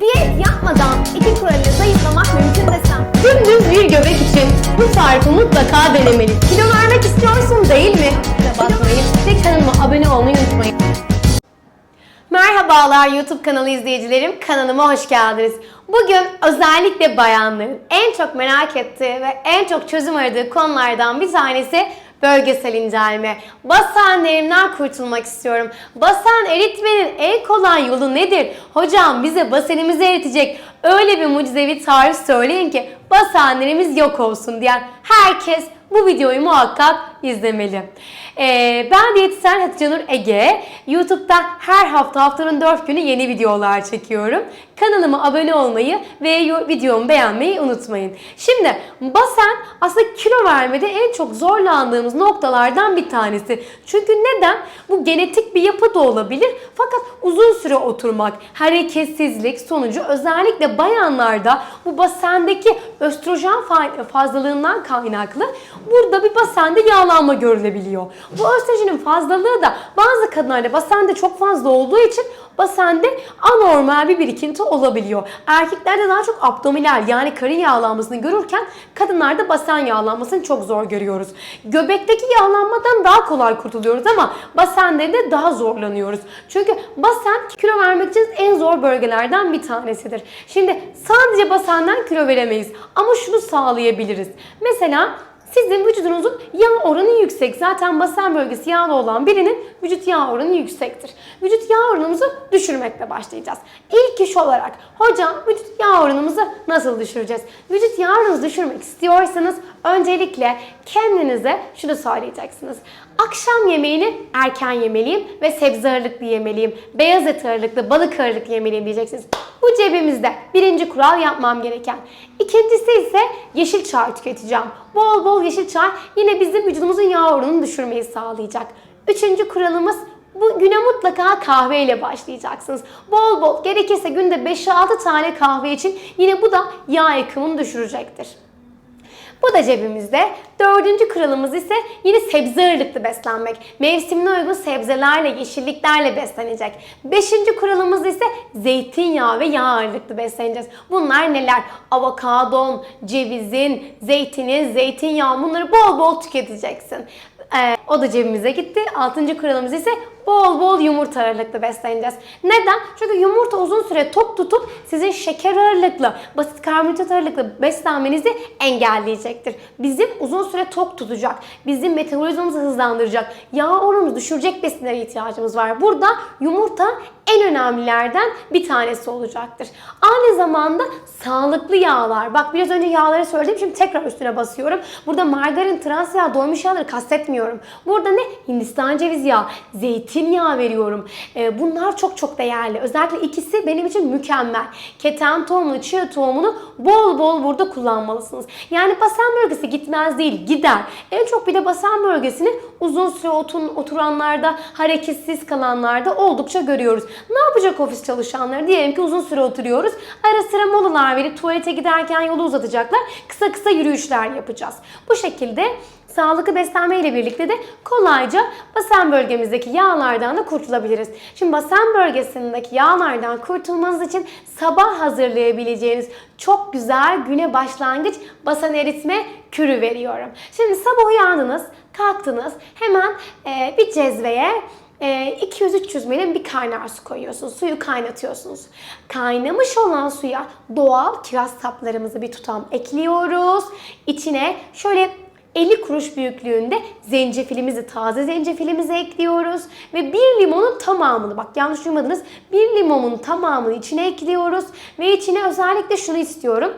Diyet yapmadan iki kuralıyla zayıflamak mümkün desem. Dümdüz bir göbek için bu tarifi mutlaka denemelisin. Kilo vermek istiyorsun değil mi? Bakmayın ve kanalıma abone olmayı unutmayın. Merhabalar YouTube kanalı izleyicilerim. Kanalıma hoş geldiniz. Bugün özellikle bayanların en çok merak ettiği ve en çok çözüm aradığı konulardan bir tanesi bölgesel incelme. Basenlerimden kurtulmak istiyorum. Basen eritmenin en kolay yolu nedir? Hocam bize basenimizi eritecek öyle bir mucizevi tarif söyleyin ki basenlerimiz yok olsun diyen herkes bu videoyu muhakkak izlemeli. Ee, ben diyetisyen Hatice Nur Ege. YouTube'da her hafta haftanın 4 günü yeni videolar çekiyorum. Kanalıma abone olmayı ve videomu beğenmeyi unutmayın. Şimdi basen aslında kilo vermede en çok zorlandığımız noktalardan bir tanesi. Çünkü neden? Bu genetik bir yapı da olabilir. Fakat uzun süre oturmak, hareketsizlik sonucu özellikle bayanlarda bu basendeki östrojen fa- fazlalığından kaynaklı burada bir basende yağlanma görülebiliyor. Bu östrojenin fazlalığı da bazı kadınlarda basende çok fazla olduğu için basende anormal bir birikinti olabiliyor. Erkeklerde daha çok abdominal yani karın yağlanmasını görürken kadınlarda basen yağlanmasını çok zor görüyoruz. Göbekteki yağlanmadan daha kolay kurtuluyoruz ama basende de daha zorlanıyoruz. Çünkü basen kilo vermek için en zor bölgelerden bir tanesidir. Şimdi sadece basenden kilo veremeyiz ama şunu sağlayabiliriz. Mesela sizin vücudunuzun yağ oranı yüksek. Zaten basen bölgesi yağlı olan birinin vücut yağ oranı yüksektir. Vücut yağ oranımızı düşürmekle başlayacağız. İlk iş olarak hocam vücut yağ oranımızı nasıl düşüreceğiz? Vücut yağ oranınızı düşürmek istiyorsanız öncelikle kendinize şunu söyleyeceksiniz. Akşam yemeğini erken yemeliyim ve sebze ağırlıklı yemeliyim. Beyaz et ağırlıklı, balık ağırlıklı yemeliyim diyeceksiniz. Bu cebimizde birinci kural yapmam gereken. İkincisi ise yeşil çay tüketeceğim. Bol bol yeşil çay yine bizim vücudumuzun yağ oranını düşürmeyi sağlayacak. Üçüncü kuralımız bu güne mutlaka kahve ile başlayacaksınız. Bol bol gerekirse günde 5-6 tane kahve için yine bu da yağ yakımını düşürecektir. Bu da cebimizde. Dördüncü kuralımız ise yine sebze ağırlıklı beslenmek. Mevsimine uygun sebzelerle, yeşilliklerle beslenecek. Beşinci kuralımız ise zeytinyağı ve yağ ağırlıklı besleneceğiz. Bunlar neler? Avokadon, cevizin, zeytinin, zeytinyağı bunları bol bol tüketeceksin. Ee, o da cebimize gitti. Altıncı kuralımız ise bol bol yumurta ağırlıklı besleneceğiz. Neden? Çünkü yumurta uzun süre tok tutup sizin şeker ağırlıklı, basit karbonhidrat ağırlıklı beslenmenizi engelleyecektir. Bizim uzun süre tok tutacak, bizim metabolizmamızı hızlandıracak, yağ oranımızı düşürecek besinlere ihtiyacımız var. Burada yumurta en önemlilerden bir tanesi olacaktır. Aynı zamanda sağlıklı yağlar. Bak biraz önce yağları söyledim şimdi tekrar üstüne basıyorum. Burada margarin, trans yağ, doymuş yağları kastetmiyorum. Burada ne? Hindistan cevizi yağı, zeytinyağı veriyorum. Ee, bunlar çok çok değerli. Özellikle ikisi benim için mükemmel. Keten tohumunu, chia tohumunu bol bol burada kullanmalısınız. Yani basen bölgesi gitmez değil, gider. En çok bir de basen bölgesini uzun süre otun, oturanlarda, hareketsiz kalanlarda oldukça görüyoruz. Ne yapacak ofis çalışanları? Diyelim ki uzun süre oturuyoruz. Ara sıra molalar verip tuvalete giderken yolu uzatacaklar. Kısa kısa yürüyüşler yapacağız. Bu şekilde sağlıklı beslenme ile birlikte de kolayca basen bölgemizdeki yağlardan da kurtulabiliriz. Şimdi basen bölgesindeki yağlardan kurtulmanız için sabah hazırlayabileceğiniz çok güzel güne başlangıç basen eritme kürü veriyorum. Şimdi sabah uyandınız, kalktınız, hemen e, bir cezveye e, 200-300 milim bir kaynar su koyuyorsunuz. Suyu kaynatıyorsunuz. Kaynamış olan suya doğal kiraz saplarımızı bir tutam ekliyoruz. İçine şöyle 50 kuruş büyüklüğünde zencefilimizi, taze zencefilimizi ekliyoruz. Ve bir limonun tamamını, bak yanlış duymadınız, bir limonun tamamını içine ekliyoruz. Ve içine özellikle şunu istiyorum.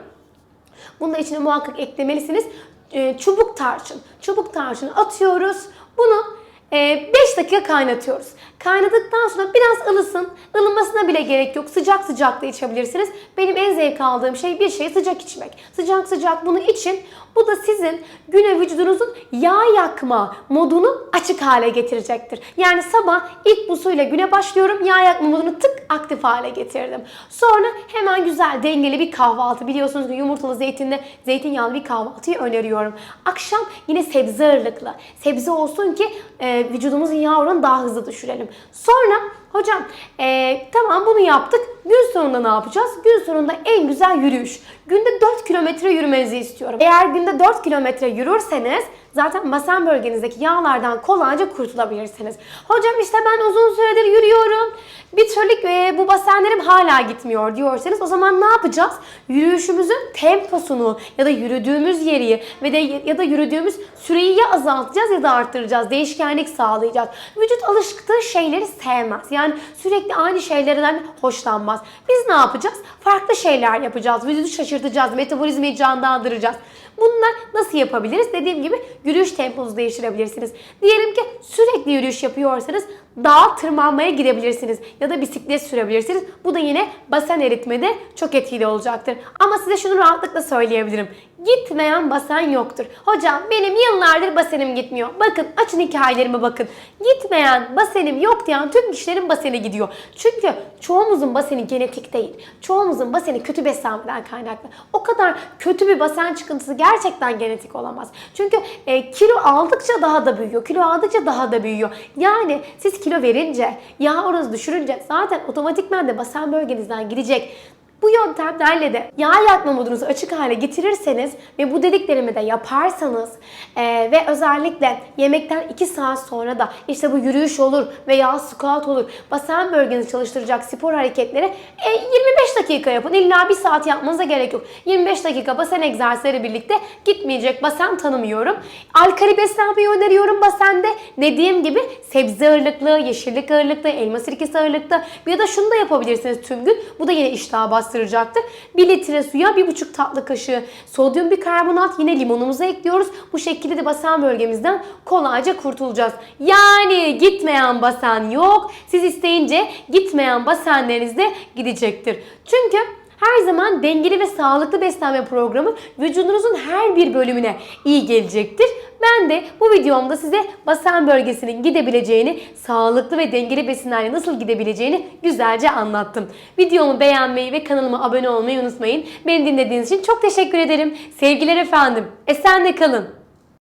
Bunu da içine muhakkak eklemelisiniz. Ee, çubuk tarçın. Çubuk tarçını atıyoruz. Bunu 5 dakika kaynatıyoruz. Kaynadıktan sonra biraz ılısın. Ilımasına bile gerek yok. Sıcak sıcak da içebilirsiniz. Benim en zevk aldığım şey bir şeyi sıcak içmek. Sıcak sıcak bunu için. Bu da sizin güne vücudunuzun yağ yakma modunu açık hale getirecektir. Yani sabah ilk bu suyla güne başlıyorum. Yağ yakma modunu tık aktif hale getirdim. Sonra hemen güzel dengeli bir kahvaltı. Biliyorsunuz ki yumurtalı zeytinli, zeytinyağlı bir kahvaltıyı öneriyorum. Akşam yine sebze ağırlıklı. Sebze olsun ki e, vücudumuzun yağ oranını daha hızlı düşürelim. Sonra hocam e, tamam bunu yaptık. Gün sonunda ne yapacağız? Gün sonunda en güzel yürüyüş. Günde 4 kilometre yürümenizi istiyorum. Eğer günde 4 kilometre yürürseniz zaten basen bölgenizdeki yağlardan kolayca kurtulabilirsiniz. Hocam işte ben uzun süredir yürüyorum. Bir türlü e, bu basenlerim hala gitmiyor diyorsanız o zaman ne yapacağız? Yürüyüşümüzün temposunu ya da yürüdüğümüz yeri ve de ya da yürüdüğümüz süreyi ya azaltacağız ya da arttıracağız. Değişkenlik sağlayacağız. Vücut alıştığı şeyleri sevmez. Yani sürekli aynı şeylerden hoşlanmaz. Biz ne yapacağız? Farklı şeyler yapacağız. Vücudu şaşırtacağız. Metabolizmayı canlandıracağız. Bunlar nasıl yapabiliriz? Dediğim gibi yürüyüş temponuzu değiştirebilirsiniz. Diyelim ki sürekli yürüyüş yapıyorsanız dağa tırmanmaya gidebilirsiniz ya da bisiklet sürebilirsiniz. Bu da yine basen eritmede çok etkili olacaktır. Ama size şunu rahatlıkla söyleyebilirim. Gitmeyen basen yoktur. Hocam benim yıllardır basenim gitmiyor. Bakın açın hikayelerime bakın. Gitmeyen basenim yok diyen tüm kişilerin baseni gidiyor. Çünkü çoğumuzun baseni genetik değil. Çoğumuzun baseni kötü beslenmeden kaynaklı. O kadar kötü bir basen çıkıntısı gerçekten genetik olamaz. Çünkü e, kilo aldıkça daha da büyüyor. Kilo aldıkça daha da büyüyor. Yani siz kilo verince, yağ oranınızı düşürünce zaten otomatikman de basen bölgenizden gidecek. Bu yöntemlerle de yağ yakma modunuzu açık hale getirirseniz ve bu dediklerimi de yaparsanız eee, ve özellikle yemekten 2 saat sonra da işte bu yürüyüş olur veya squat olur basen bölgenizi çalıştıracak spor hareketleri e, 25 dakika yapın. İlla 1 saat yapmanıza gerek yok. 25 dakika basen egzersizleri birlikte gitmeyecek basen tanımıyorum. Alkali beslenmeyi öneriyorum basende. Dediğim gibi sebze ağırlıklı, yeşillik ağırlıklı, elma sirkesi ağırlıklı ya da şunu da yapabilirsiniz tüm gün. Bu da yine iştahı bastıracaktır. 1 litre suya 1,5 tatlı kaşığı sodyum bikarbonat yine limonumuza ekliyoruz. Bu şekilde de basen bölgemizden kolayca kurtulacağız. Yani gitmeyen basen yok. Siz isteyince gitmeyen basenleriniz de gidecektir. Çünkü her zaman dengeli ve sağlıklı beslenme programı vücudunuzun her bir bölümüne iyi gelecektir. Ben de bu videomda size basen bölgesinin gidebileceğini, sağlıklı ve dengeli besinlerle nasıl gidebileceğini güzelce anlattım. Videomu beğenmeyi ve kanalıma abone olmayı unutmayın. Beni dinlediğiniz için çok teşekkür ederim. Sevgiler efendim. Esenle kalın.